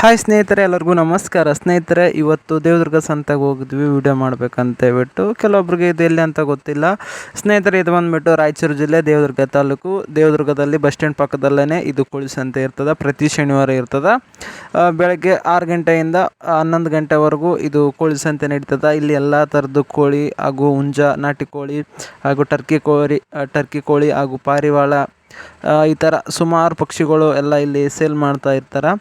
Hi ಸ್ನೇಹಿತರೆ, ಎಲ್ಲರಿಗೂ ನಮಸ್ಕಾರ. ಸ್ನೇಹಿತರೆ, ಇವತ್ತು ದೇವದುರ್ಗ ಸಂತೆಗೆ ಹೋಗಿದ್ವಿ. ವಿಡಿಯೋ ಮಾಡ್ಬೇಕಂತ ಹೇಳ್ಬಿಟ್ಟು, ಕೆಲವೊಬ್ರಿಗೆ ಇದು ಎಲ್ಲಿ ಅಂತ ಗೊತ್ತಿಲ್ಲ. ಸ್ನೇಹಿತರೆ, ಇದು ಬಂದ್ಬಿಟ್ಟು ರಾಯಚೂರು ಜಿಲ್ಲೆ, ದೇವದುರ್ಗ ತಾಲೂಕು. ದೇವದುರ್ಗದಲ್ಲಿ ಬಸ್ ಸ್ಟ್ಯಾಂಡ್ ಪಕ್ಕದಲ್ಲೇ ಇದು ಕೋಳಿ ಸಂತೆ ಇರ್ತದೆ. ಪ್ರತಿ ಶನಿವಾರ ಇರ್ತದೆ. ಬೆಳಗ್ಗೆ ಆರು ಗಂಟೆಯಿಂದ ಹನ್ನೊಂದು ಗಂಟೆವರೆಗೂ ಇದು ಕೋಳಿ ಸಂತೆ ನಡೀತದೆ. ಇಲ್ಲಿ ಎಲ್ಲ ಥರದ್ದು ಕೋಳಿ ಹಾಗೂ ಹುಂಜ, ನಾಟಿ ಕೋಳಿ ಹಾಗೂ ಟರ್ಕಿ ಕೋರಿ ಟರ್ಕಿ ಕೋಳಿ ಹಾಗೂ ಪಾರಿವಾಳ ಈ ಥರ ಸುಮಾರು ಪಕ್ಷಿಗಳು ಎಲ್ಲ ಇಲ್ಲಿ ಸೇಲ್ ಮಾಡ್ತಾ ಇರ್ತಾರೆ.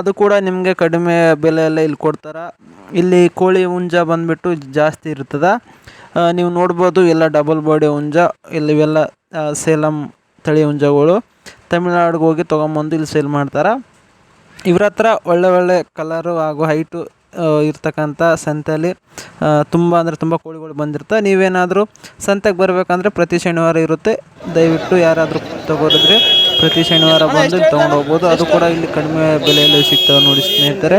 ಅದು ಕೂಡ ನಿಮಗೆ ಕಡಿಮೆ ಬೆಲೆಯಲ್ಲೇ ಇಲ್ಲಿ ಕೊಡ್ತಾರೆ. ಇಲ್ಲಿ ಕೋಳಿ ಹುಂಜ ಬಂದುಬಿಟ್ಟು ಜಾಸ್ತಿ ಇರ್ತದೆ. ನೀವು ನೋಡ್ಬೋದು ಎಲ್ಲ ಡಬಲ್ ಬಾಡಿ ಹುಂಜ ಇಲ್ಲಿ ಇವೆಲ್ಲ ಸೇಲಂ ತಳಿ ಹುಂಜಗಳು. ತಮಿಳ್ನಾಡಿಗೆ ಹೋಗಿ ತೊಗೊಂಬಂದು ಇಲ್ಲಿ ಸೇಲ್ ಮಾಡ್ತಾರೆ. ಇವ್ರ ಹತ್ರ ಒಳ್ಳೆ ಒಳ್ಳೆ ಕಲರು ಹಾಗೂ ಹೈಟು ಇರ್ತಕ್ಕಂಥ ಸಂತೆಯಲ್ಲಿ ತುಂಬ ಅಂದರೆ ತುಂಬ ಕೋಳಿಗಳು ಬಂದಿರ್ತವೆ ನೀವೇನಾದರೂ ಸಂತೆಗೆ ಬರಬೇಕಂದ್ರೆ ಪ್ರತಿ ಶನಿವಾರ ಇರುತ್ತೆ. ದಯವಿಟ್ಟು ಯಾರಾದರೂ ತಗೋರಿದ್ರೆ ಪ್ರತಿ ಶನಿವಾರ ಬಂದು ಇಲ್ಲಿ ತೊಗೊಂಡು ಹೋಗ್ಬೋದು ಅದು ಕೂಡ ಇಲ್ಲಿ ಕಡಿಮೆ ಬೆಲೆಯಲ್ಲಿ ಸಿಗ್ತವೆ ನೋಡಿ ಸ್ನೇಹಿತರೆ.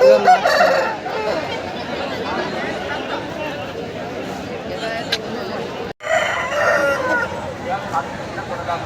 ಬೇಗಂಟಕ್ಕೆ ಏನು ಹಚ್ಚಿನ ಬರುತ್ತೆ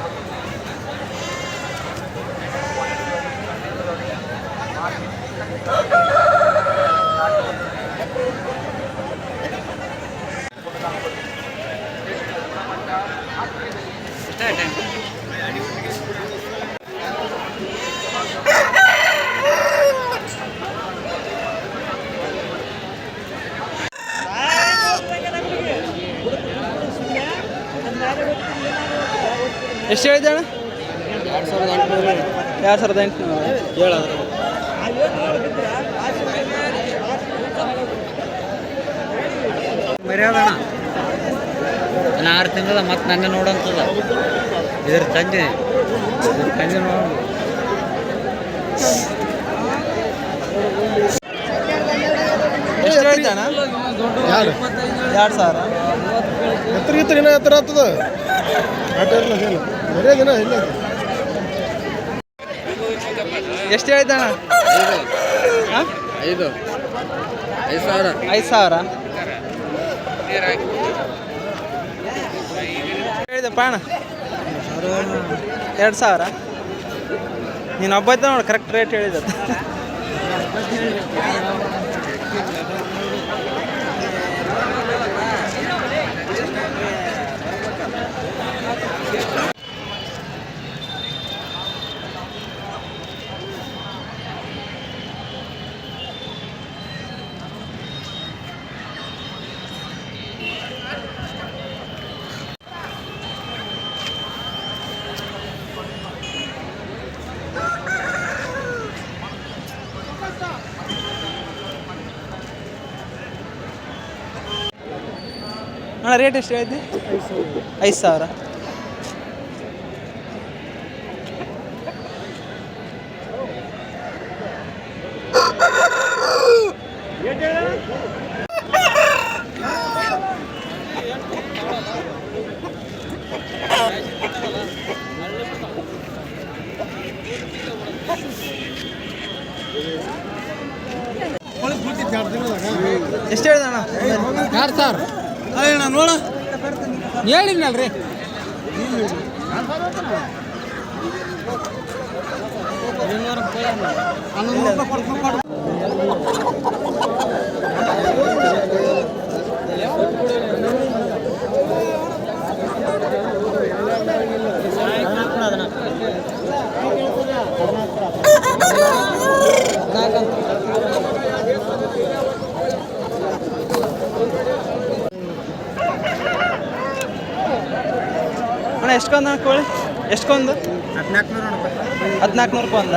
ಎಷ್ಟು ಹೇಳಿದೆ ಅಣ್ಣ? ಎರಡು ಸಾವಿರದ ಎಂಟುನೂರು. ಎರಡು ಸಾವಿರದ ಎಂಟುನೂರು ಹೇಳೋದು ಮರ್ಯಾದಣ ಇನ್ನು ಆರು ತಿಂಗಳ ಮತ್ತೆ ನನ್ನ ನೋಡಂತದ. ಇದ್ರ ತಂಗಿ ತಂಗಿ ತಂದೆ ನೋಡ. ಎರಡು ಸಾವಿರ. ಎತ್ತರ ಗಿತ್ತರ ಇನ್ನೂ ಎತ್ತರ ಆಗ್ತದ? ಬರೇ ದಿನ ಇಲ್ಲ ಎಷ್ಟು ಹೇಳ್ತಾಣ ಐದು. ಐದು ಸಾವಿರ. ಐದು ಸಾವಿರ. ಹೇಳಿದೆ ಪಾಣ ಎರಡು ಸಾವಿರ. ನೀನು ಒಬ್ಬ ಇದ್ದ ನೋಡಿ ಕರೆಕ್ಟ್ ರೇಟ್ ಹೇಳಿದ ಅಣ್ಣ ರೇಟ್ ಎಷ್ಟು ಹೇಳಿದ್ದೆ? ಐದು ಸಾವಿರ. ಎಷ್ಟು ಹೇಳಿದೆ ಅಣ್ಣ? ಎರಡು ಸಾವಿರ. ಅಣ್ಣ ನೋಡ. ಹೇಳಿದ್ನಲ್ರಿ. ಹನ್ನೊಂದು ಎಷ್ಟೊಂದು ಕೋಳಿ ಎಷ್ಟೊಂದು ಹದಿನಾಲ್ಕು ನೂರು ನೋಡಪ್ಪ ಹದಿನಾಲ್ಕು ನೂರು ರೂಪಾಯಿ ಒಂದ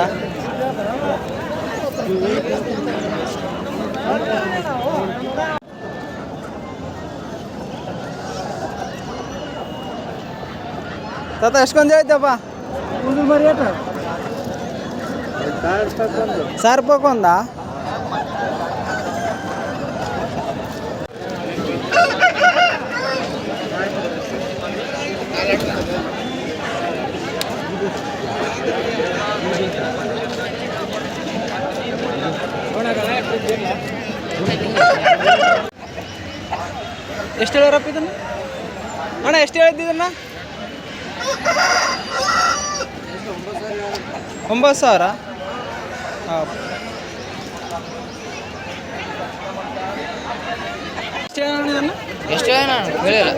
ತಾತ ಎಷ್ಟೊಂದು ಹೇಳಿದ್ದಪ್ಪ ಸಾವಿರ ರೂಪಾಯಿ ಒಂದ ಎಷ್ಟು ಹೇಳ್ಯಾರಪ್ಪ ಇದನ್ನ? ಅಣ್ಣ ಎಷ್ಟು ಹೇಳಿದ್ದನ್ನ ಒಂಬತ್ತು ಸಾವಿರ? ಹಾಂ ಎಷ್ಟು ಎಷ್ಟು ಹೇಳಿಲ್ಲ.